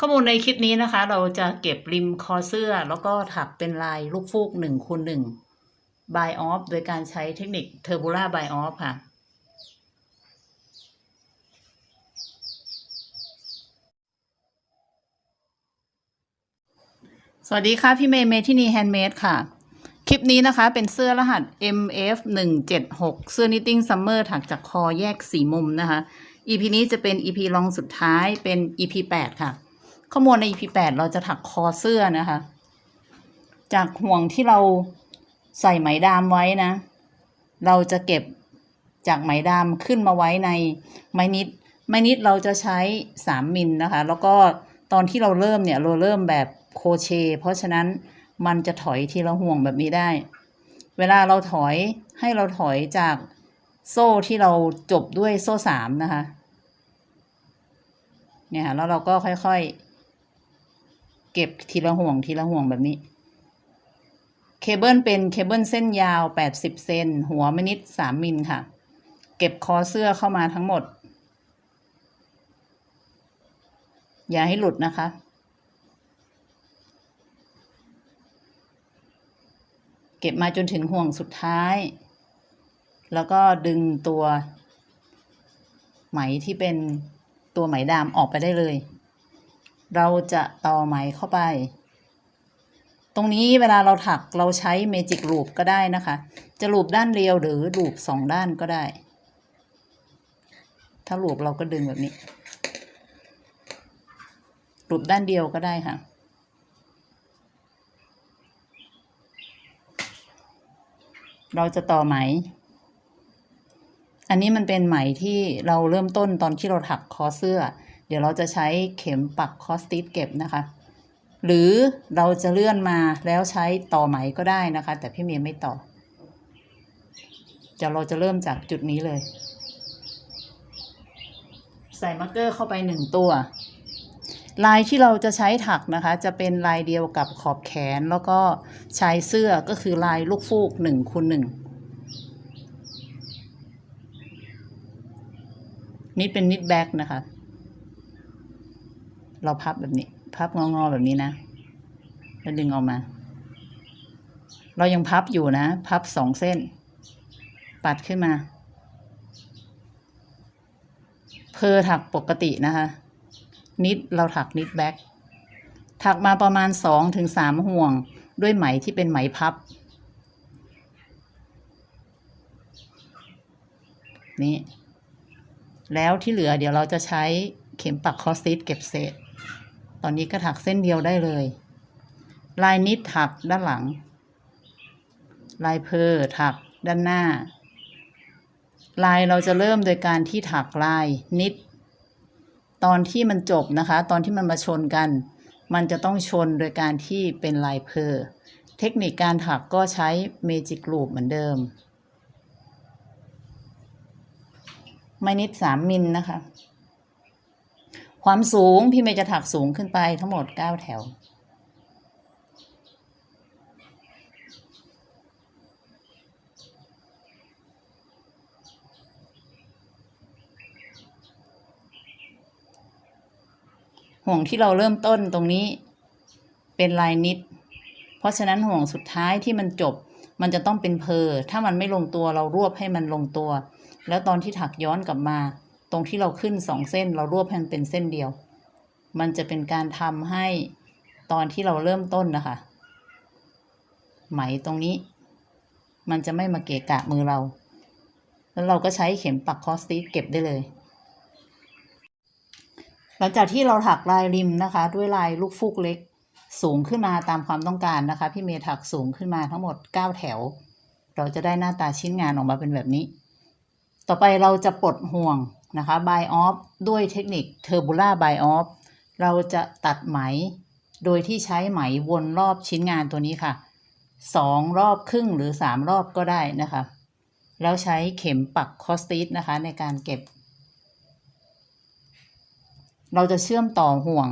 ข้อมูลในคลิปนี้นะคะ เราจะเก็บริมคอเสื้อ แล้วก็ถักเป็นลายลูกฟูกหนึ่งคูณหนึ่ง by off โดยการใช้เทคนิค Turbula by off ค่ะ สวัสดีค่ะ พี่เมย์เมทินีแฮนด์เมดค่ะ คลิปนี้นะคะเป็นเสื้อรหัส MF 1 7 6เสื้อ knitting summer ถักจากคอแยกสีมุมนะคะ EP นี้จะเป็น EP รองสุดท้ายเป็น EP 8 ค่ะ ข้อมูลใน EP 8 เราจะถักคอเสื้อนะคะ จากห่วงที่เราใส่ไหมดามไว้นะ เราจะเก็บจากไหมดามขึ้นมาไว้ในไม้นิด ไม้นิดเราจะใช้ 3 มิลนะคะ แล้วก็ตอนที่เราเริ่มเนี่ยเราเริ่มแบบโคเช เพราะฉะนั้นมันจะถอยทีละห่วงแบบนี้ได้ เวลาเราถอยให้เราถอยจากโซ่ที่เราจบด้วยโซ่สามนะคะ เนี่ยค่ะแล้วเราก็ค่อยๆ เก็บทีละห่วงทีละห่วงแบบนี้ เคเบิลเป็นเคเบิลเส้นยาว80เซนหัวไม่นิด3มิลค่ะ เก็บคอเสื้อเข้ามาทั้งหมด อย่าให้หลุดนะคะเก็บมาจนถึงห่วงสุดท้าย แล้วก็ดึงตัวไหมที่เป็นตัวไหมดำออกไปได้เลย เราจะต่อไหมเข้าไป ตรงนี้เวลาเราถักเราใช้เมจิกลูปก็ได้นะคะ จะลูปด้านเรียวหรือลูปสองด้านก็ได้ ถ้าลูปเราก็ดึงแบบนี้ลูปด้านเดียวก็ได้ค่ะเราจะต่อไหม อันนี้มันเป็นไหมที่เราเริ่มต้นตอนที่เราถักคอเสื้อ เดี๋ยวเราจะใช้เข็มปักคอสติสเก็บนะคะ หรือเราจะเลื่อนมาแล้วใช้ต่อไหมก็ได้นะคะ แต่พี่เมียไม่ต่อจะเราจะเริ่มจากจุดนี้เลย ใส่มาร์กเกอร์เข้าไปหนึ่งตัว ลายที่เราจะใช้ถักนะคะ จะเป็นลายเดียวกับขอบแขนแล้วก็ชายเสื้อก็คือลายลูกฟูกหนึ่งคูณหนึ่งนี่เป็นนิดแบ็กนะคะ เราพับแบบนี้ พับงอๆแบบนี้นะ แล้วดึงออกมา เรายังพับอยู่นะ พับสองเส้น ปัดขึ้นมา เพอถักปกตินะคะ นิดเราถักนิดแบ็กถักมาประมาณสองถึงสามห่วงด้วยไหมที่เป็นไหมพับ นี่ แล้วที่เหลือเดี๋ยวเราจะใช้เข็มปักคอสติสเก็บเศษ ตอนนี้ก็ถักเส้นเดียวได้เลย ลายนิดถักด้านหลัง ลายเพอถักด้านหน้า ลายเราจะเริ่มโดยการที่ถักลายนิด ตอนที่มันจบนะคะ ตอนที่มันมาชนกัน มันจะต้องชนโดยการที่เป็นลายเพอเทคนิคการถักก็ใช้เมจิกลูปเหมือนเดิม ไม่นิดสามมิลนะคะ ความสูงพี่เมย์จะถักสูงขึ้นไปทั้งหมดเก้าแถว ห่วงที่เราเริ่มต้นตรงนี้เป็นลายนิด เพราะฉะนั้นห่วงสุดท้ายที่มันจบมันจะต้องเป็นเพอถ้ามันไม่ลงตัวเรารวบให้มันลงตัว แล้วตอนที่ถักย้อนกลับมา ตรงที่เราขึ้นสองเส้นเรารวบให้มันเป็นเส้นเดียว มันจะเป็นการทำให้ตอนที่เราเริ่มต้นนะคะ ไหมตรงนี้ มันจะไม่มาเกะกะมือเรา แล้วเราก็ใช้เข็มปักคอสติเก็บได้เลย หลังจากที่เราถักลายริมนะคะ ด้วยลายลูกฟูกเล็กสูงขึ้นมาตามความต้องการนะคะ พี่เมย์ถักสูงขึ้นมาทั้งหมด 9 แถว เราจะได้หน้าตาชิ้นงานออกมาเป็นแบบนี้ ต่อไปเราจะปลดห่วง นะคะ by off ด้วยเทคนิค turbula by off เราจะตัดไหม โดยที่ใช้ไหมวนรอบชิ้นงานตัวนี้ค่ะสองรอบครึ่งหรือสามรอบก็ได้นะคะ แล้วใช้เข็มปักคอสติสนะคะในการเก็บ เราจะเชื่อมต่อห่วง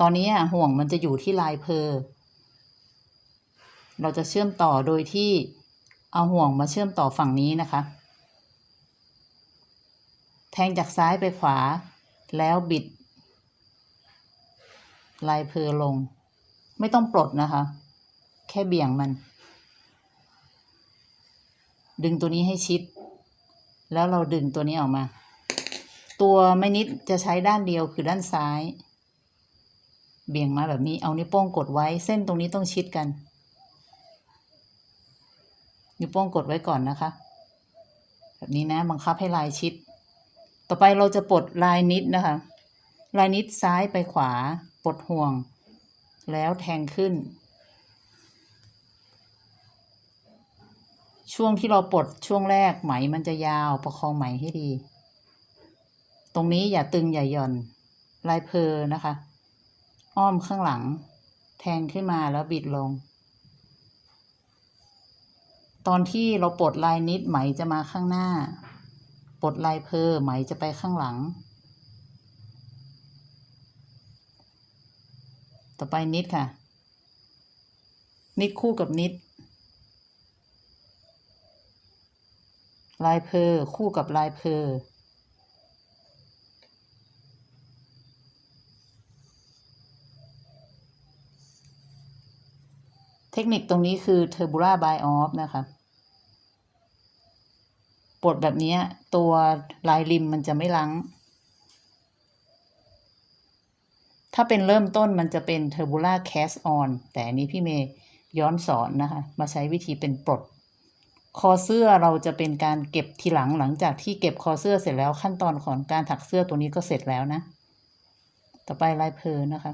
ตอนนี้อะห่วงมันจะอยู่ที่ลายเพอเราจะเชื่อมต่อโดยที่เอาห่วงมาเชื่อมต่อฝั่งนี้นะคะ งจากซ้ายไปขวา แล้วบิด ลายเพอลง ไม่ต้องปลดนะคะ แค่เบี่ยงมัน ดึงตัวนี้ให้ชิด แล้วเราดึงตัวนี้ออกมา ตัวไม่นิดจะใช้ด้านเดียวคือด้านซ้าย เบี่ยงมาแบบนี้ เอานิ้วโป้งกดไว้ เส้นตรงนี้ต้องชิดกัน นิ้วโป้งกดไว้ก่อนนะคะ แบบนี้นะ บังคับให้ลายชิด ต่อไปเราจะปลดลายนิดนะคะ ลายนิดซ้ายไปขวาปลดห่วง แล้วแทงขึ้น ช่วงที่เราปลดช่วงแรกไหมมันจะยาวประคองไหมให้ดี ตรงนี้อย่าตึงอย่าหย่อน ลายเพอนะคะ อ้อมข้างหลัง แทงขึ้นมาแล้วบิดลง ตอนที่เราปลดลายนิดไหมจะมาข้างหน้า ปลดลายเพอไหมจะไปข้างหลัง ต่อไปนิดค่ะ นิดคู่กับนิด ลายเพอคู่กับลายเพอเทคนิคตรงนี้คือ Turbula by off นะคะ ปลดแบบนี้ตัวลายริมมันจะไม่ลังถ้าเป็นเริ่มต้นมันจะเป็น Turbula cast on แต่นี้พี่เมย์ย้อนสอนนะคะ มาใช้วิธีเป็นปลด คอเสื้อเราจะเป็นการเก็บทีหลังหลังจากที่เก็บคอเสื้อเสร็จแล้วขั้นตอนของการถักเสื้อตัวนี้ก็เสร็จแล้วนะ ต่อไปลายเพอนะคะ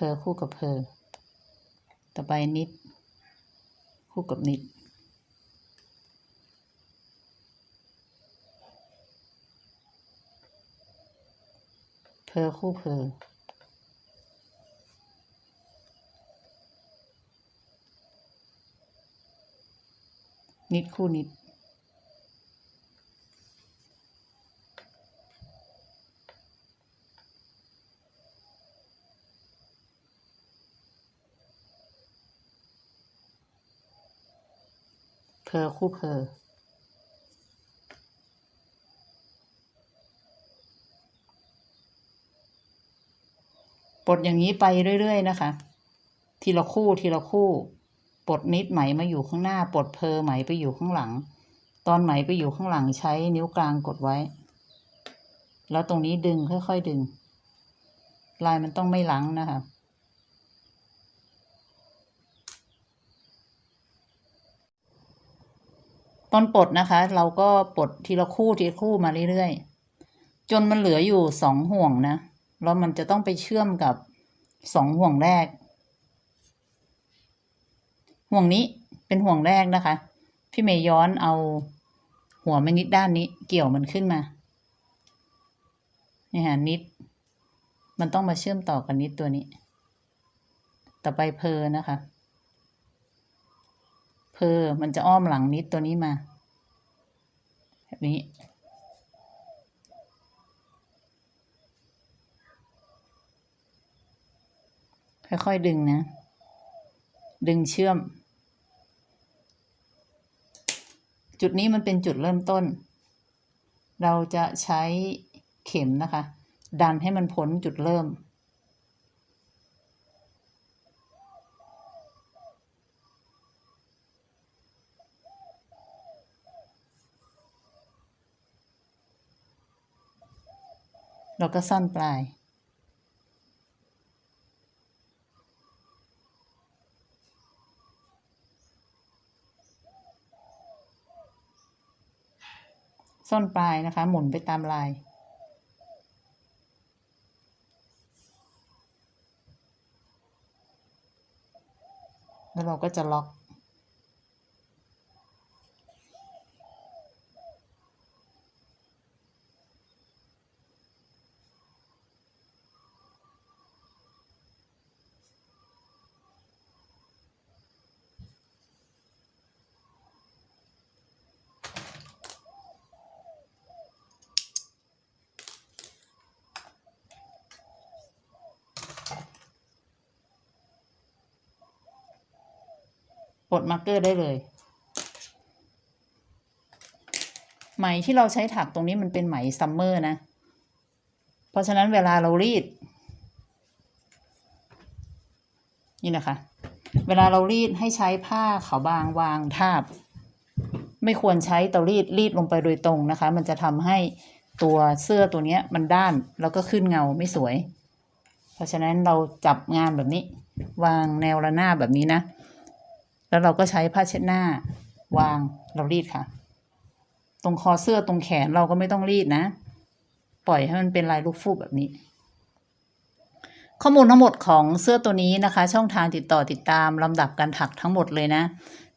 เพอคู่กับเพอต่อไปนิด คู่กับนิด เพอคู่เพอนิดคู่นิด เพอคู่เพอปลดอย่างนี้ไปเรื่อยๆนะคะ ทีละคู่ทีละคู่ ปลดนิดไหมมาอยู่ข้างหน้า ปลดเพอไหมไปอยู่ข้างหลัง ตอนไหมไปอยู่ข้างหลังใช้นิ้วกลางกดไว้ แล้วตรงนี้ดึงค่อยๆดึง ลายมันต้องไม่ลังนะคะ ตอนปลดนะคะ เราก็ปลดทีละคู่ทีละคู่มาเรื่อยๆ จนมันเหลืออยู่สองห่วงนะ แล้วมันจะต้องไปเชื่อมกับสองห่วงแรก ห่วงนี้เป็นห่วงแรกนะคะ พี่เมย์ย้อนเอาหัวไม่นิดด้านนี้เกี่ยวมันขึ้นมานี่ฮะนิด มันต้องมาเชื่อมต่อกับนิดตัวนี้ ต่อไปเพอนะคะ เพอมันจะอ้อมหลังนิดตัวนี้มา แบบนี้ ค่อยๆดึงนะ ดึงเชื่อม จุดนี้มันเป็นจุดเริ่มต้น เราจะใช้เข็มนะคะ ดันให้มันพ้นจุดเริ่ม เราก็ซ่อนปลาย ซ่อนปลายนะคะ หมุนไปตามลายแล้วเราก็จะล็อก ปลดมาร์กเกอร์ได้เลย ไหมที่เราใช้ถักตรงนี้มันเป็นไหมซัมเมอร์นะ เพราะฉะนั้นเวลาเรารีด นี่นะคะ เวลาเรารีดให้ใช้ผ้าขาวบางวางทาบ ไม่ควรใช้เตารีดรีดลงไปโดยตรงนะคะ มันจะทำให้ตัวเสื้อตัวนี้มันด้านแล้วก็ขึ้นเงาไม่สวย เพราะฉะนั้นเราจับงานแบบนี้ วางแนวระนาบแบบนี้นะ แล้วเราก็ใช้ผ้าเช็ดหน้าวางเรารีดค่ะ ตรงคอเสื้อตรงแขนเราก็ไม่ต้องรีดนะ ปล่อยให้มันเป็นลายลูกฟูกแบบนี้ ข้อมูลทั้งหมดของเสื้อตัวนี้นะคะ ช่องทางติดต่อติดตามลำดับการถักทั้งหมดเลยนะ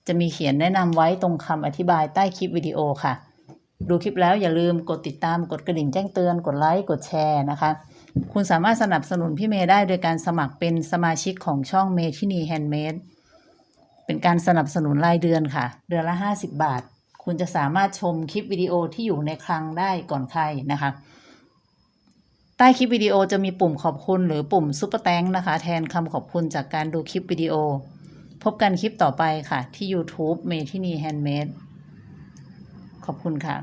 จะมีเขียนแนะนำไว้ตรงคำอธิบายใต้คลิปวิดีโอค่ะ ดูคลิปแล้วอย่าลืมกดติดตามกดกระดิ่งแจ้งเตือนกดไลค์กดแชร์นะคะคุณสามารถสนับสนุนพี่เมย์ได้โดยการสมัครเป็นสมาชิกของช่องเมทินีแฮนด์เมด เป็นการสนับสนุนรายเดือนค่ะ เดือนละ 50 บาท คุณจะสามารถชมคลิปวิดีโอที่อยู่ในคลังได้ก่อนใครนะคะ ใต้คลิปวิดีโอจะมีปุ่มขอบคุณหรือปุ่มซุปเปอร์แตงนะคะ แทนคำขอบคุณจากการดูคลิปวิดีโอ พบกันคลิปต่อไปค่ะ ที่ YouTube เมทินีแฮนด์เมดขอบคุณค่ะ